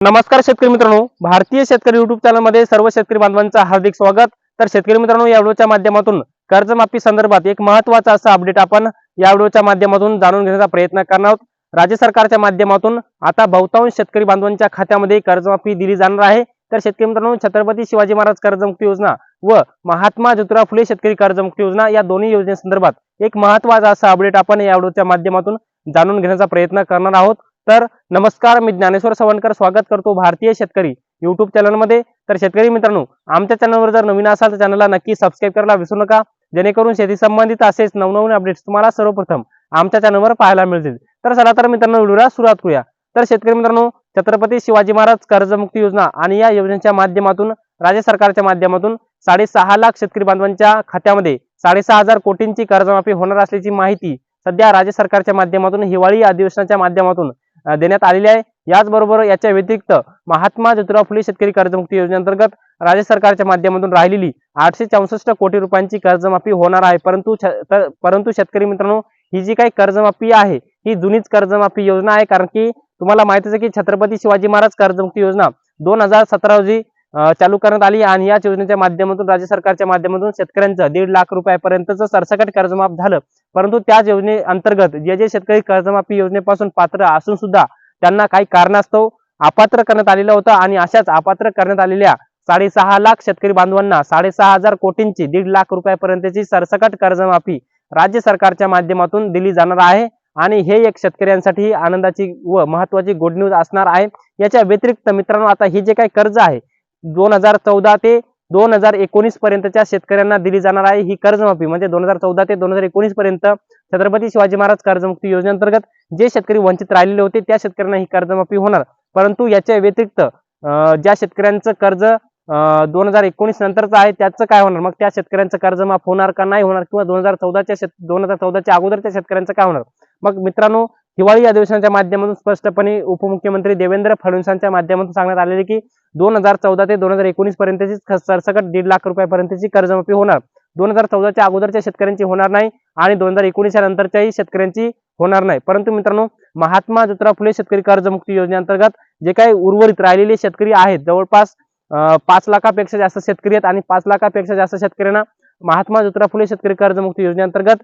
नमस्कार शेतकरी मित्रांनो. भारतीय शेतकरी युट्यूब चॅनलमध्ये सर्व शेतकरी बांधवांचं हार्दिक स्वागत. तर शेतकरी मित्रांनो या व्हिडिओच्या माध्यमातून कर्जमाफी संदर्भात एक महत्त्वाचा असं अपडेट आपण या व्हिडिओच्या माध्यमातून जाणून घेण्याचा प्रयत्न करणार आहोत. राज्य सरकारच्या माध्यमातून आता बहुतांश शेतकरी बांधवांच्या खात्यामध्ये कर्जमाफी दिली जाणार आहे. तर शेतकरी मित्रांनो छत्रपती शिवाजी महाराज कर्जमुक्ती योजना व महात्मा ज्योतिराव फुले शेतकरी कर्जमुक्ती योजना या दोन्ही योजनेसंदर्भात एक महत्त्वाचा असा अपडेट आपण या व्हिडिओच्या माध्यमातून जाणून घेण्याचा प्रयत्न करणार आहोत. तर नमस्कार मी ज्ञानेश्वर सवणकर स्वागत करतो भारतीय शेतकरी युट्यूब चॅनलमध्ये तर शेतकरी मित्रांनो आमच्या चॅनलवर जर नवीन असाल तर चॅनलला नक्की सबस्क्राईब करायला विसरू नका. जेणेकरून शेती संबंधित असेच नवनवीन अपडेट्स तुम्हाला सर्वप्रथम आमच्या चॅनलवर पाहायला मिळतील. तर चला तर मित्रांनो व्हिडिओला सुरुवात करूया. तर शेतकरी मित्रांनो छत्रपती शिवाजी महाराज कर्जमुक्ती योजना आणि या योजनेच्या माध्यमातून राज्य सरकारच्या माध्यमातून साडेसहा लाख शेतकरी बांधवांच्या खात्यामध्ये साडेसहा हजार कोटींची कर्जमाफी होणार असल्याची माहिती सध्या राज्य सरकारच्या माध्यमातून हिवाळी अधिवेशनाच्या माध्यमातून देण्यात आलेली आहे. याचबरोबर याच्या व्यतिरिक्त महात्मा ज्योतिराव फुले शेतकरी कर्जमुक्ती योजनेअंतर्गत राज्य सरकारच्या माध्यमातून राहिलेली आठशे चौसष्ट कोटी रुपयांची कर्जमाफी होणार आहे. परंतु तर- परंतु शेतकरी मित्रांनो ही जी काही कर्जमाफी आहे ही जुनीच कर्जमाफी योजना आहे. कारण की तुम्हाला माहितीच आहे की छत्रपती शिवाजी महाराज कर्जमुक्ती योजना दोन हजार सतरा रोजी चालू करण्यात आली आणि याच योजनेच्या माध्यमातून राज्य सरकारच्या माध्यमातून शेतकऱ्यांचं दीड लाख रुपयापर्यंतचं सरसकट कर्जमाफ झालं. परंतु त्याच योजने अंतर्गत जे जे शेतकरी कर्जमाफी योजनेपासून पात्र असून सुद्धा त्यांना काही कारणास्तव अपात्र करण्यात आलेलं होतं आणि अशाच अपात्र करण्यात आलेल्या साडेसहा लाख शेतकरी बांधवांना साडेसहा हजार कोटींची दीड लाख रुपयापर्यंतची सरसकट कर्जमाफी राज्य सरकारच्या माध्यमातून दिली जाणार आहे आणि हे एक शेतकऱ्यांसाठी आनंदाची व महत्वाची गुड न्यूज असणार आहे. याच्या व्यतिरिक्त मित्रांनो आता ही जे काही कर्ज आहे दोन हजार चौदा ते दोन हजार एकोणीस पर्यंतच्या शेतकऱ्यांना दिली जाणार आहे ही कर्जमाफी. म्हणजे दोन हजार चौदा ते दोन हजार एकोणीस पर्यंत छत्रपती शिवाजी महाराज कर्जमुक्ती योजनेअंतर्गत जे शेतकरी वंचित राहिलेले होते त्या शेतकऱ्यांना ही कर्जमाफी होणार. परंतु याच्या व्यतिरिक्त ज्या शेतकऱ्यांचं कर्ज दोन हजार एकोणीस नंतरचं आहे त्याचं काय होणार? मग त्या शेतकऱ्यांचं कर्ज माफ होणार का नाही होणार? किंवा दोन हजार चौदाच्या शेत दोन हजार चौदाच्या अगोदरच्या शेतकऱ्यांचं काय होणार? मग मित्रांनो हिवाळी अधिवेशनाच्या माध्यमातून स्पष्टपणे उपमुख्यमंत्री देवेंद्र फडणवीसांच्या माध्यमातून सांगण्यात आलेले की दोन हजार चौदा ते दोन हजार एकोणीस पर्यंतची सरसकट दीड लाख रुपयापर्यंतची कर्जमाफी होणार. दोन हजार चौदाच्या अगोदरच्या शेतकऱ्यांची होणार नाही आणि दोन हजार एकोणीसच्या नंतरच्याही शेतकऱ्यांची होणार नाही. परंतु मित्रांनो महात्मा ज्योतिराव फुले शेतकरी कर्जमुक्ती योजनेअंतर्गत जे काही उर्वरित राहिलेले शेतकरी आहेत जवळपास पाच लाखापेक्षा जास्त शेतकरी आहेत आणि पाच लाखापेक्षा जास्त शेतकऱ्यांना महात्मा ज्योतिराव फुले शेतकरी कर्जमुक्ती योजनेअंतर्गत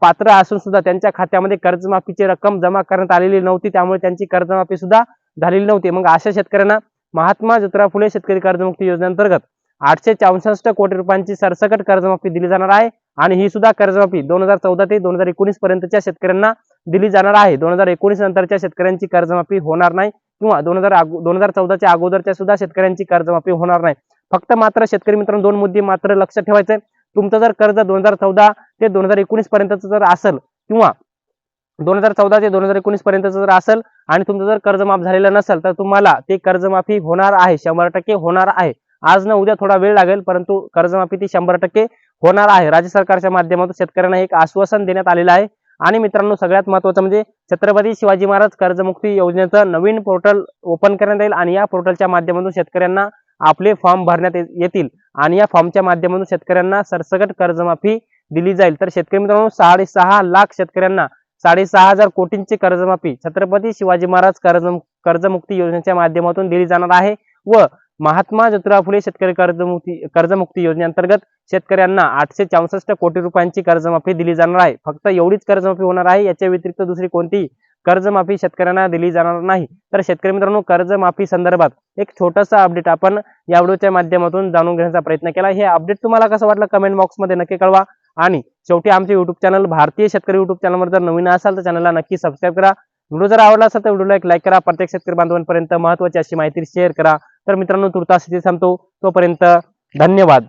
पात्र असून सुद्धा त्यांच्या खात्यामध्ये कर्जमाफीची रक्कम जमा करण्यात आलेली नव्हती. त्यामुळे त्यांची कर्जमाफी सुद्धा झालेली नव्हती. मग अशा शेतकऱ्यांना महात्मा ज्योतिराव फुले शेतकरी कर्जमुक्ती योजनेअंतर्गत आठशे चौसष्ट कोटी रुपयांची सरसकट कर्जमाफी दिली जाणार आहे आणि ही सुद्धा कर्जमाफी दोन हजार चौदा ते दोन हजार एकोणीस पर्यंतच्या शेतकऱ्यांना दिली जाणार आहे. दोन हजार एकोणीस नंतरच्या शेतकऱ्यांची कर्जमाफी होणार नाही किंवा दोन हजार दोन हजार चौदाच्या अगोदरच्या सुद्धा शेतकऱ्यांची कर्जमाफी होणार नाही. फक्त मात्र शेतकरी मित्रांनो दोन मुद्दे मात्र लक्षात ठेवायचे. तुमचं जर कर्ज दोन हजार चौदा ते दोन हजार एकोणीस पर्यंतचं जर असेल किंवा दोन हजार चौदा ते दोन हजार एकोणीस पर्यंतचं जर असेल आणि तुमचं जर कर्जमाफ झालेलं नसेल तर तुम्हाला ते कर्जमाफी होणार आहे शंभर टक्के होणार आहे. आज न उद्या थोडा वेळ लागेल परंतु कर्जमाफी ती शंभर टक्के होणार आहे. राज्य सरकारच्या माध्यमातून शेतकऱ्यांना एक आश्वासन देण्यात आलेलं आहे. आणि मित्रांनो सगळ्यात महत्वाचं म्हणजे छत्रपती शिवाजी महाराज कर्जमुक्ती योजनेचं नवीन पोर्टल ओपन करण्यात येईल आणि या पोर्टलच्या माध्यमातून शेतकऱ्यांना आपले फॉर्म भरण्यात येतील. आणि या फॉर्मच्या माध्यमातून शेतकऱ्यांना सरसकट कर्जमाफी दिली जाईल. तर शेतकरी मित्रांनो साडेसहा लाख शेतकऱ्यांना साडेसहा हजार कोटींची कर्जमाफी. छत्रपती शिवाजी महाराज कर्ज कर्जमुक्ती योजनेच्या माध्यमातून दिली जाणार आहे व महात्मा ज्योतिराव फुले शेतकरी कर्जमुक्ती कर्जमुक्ती योजनेअंतर्गत शेतकऱ्यांना आठशे चौसष्ट कोटी रुपयांची कर्जमाफी दिली जाणार आहे. फक्त एवढीच कर्जमाफी होणार आहे याच्या व्यतिरिक्त दुसरी कोणतीही कर्जमाफी शेतकऱ्यांना दिली जाणार नाही. तर शेतकरी मित्रांनो कर्जमाफी संदर्भात एक छोटासा अपडेट आपण या व्हिडिओच्या माध्यमातून जाणून घेण्याचा प्रयत्न केला. हे अपडेट तुम्हाला कसं वाटलं कमेंट बॉक्समध्ये नक्की कळवा. आणि शेवटी आमचे युट्यूब चॅनल भारतीय शेतकरी युट्यूब चॅनलवर जर नवीन असाल तर चॅनलला नक्की सबस्क्राईब करा. व्हिडिओ जर आवडला असेल तर व्हिडिओला एक लाईक करा. प्रत्येक शेतकरी बांधवांपर्यंत महत्वाची अशी माहिती शेअर करा. तर मित्रांनो तुर्तास इथे तोपर्यंत धन्यवाद.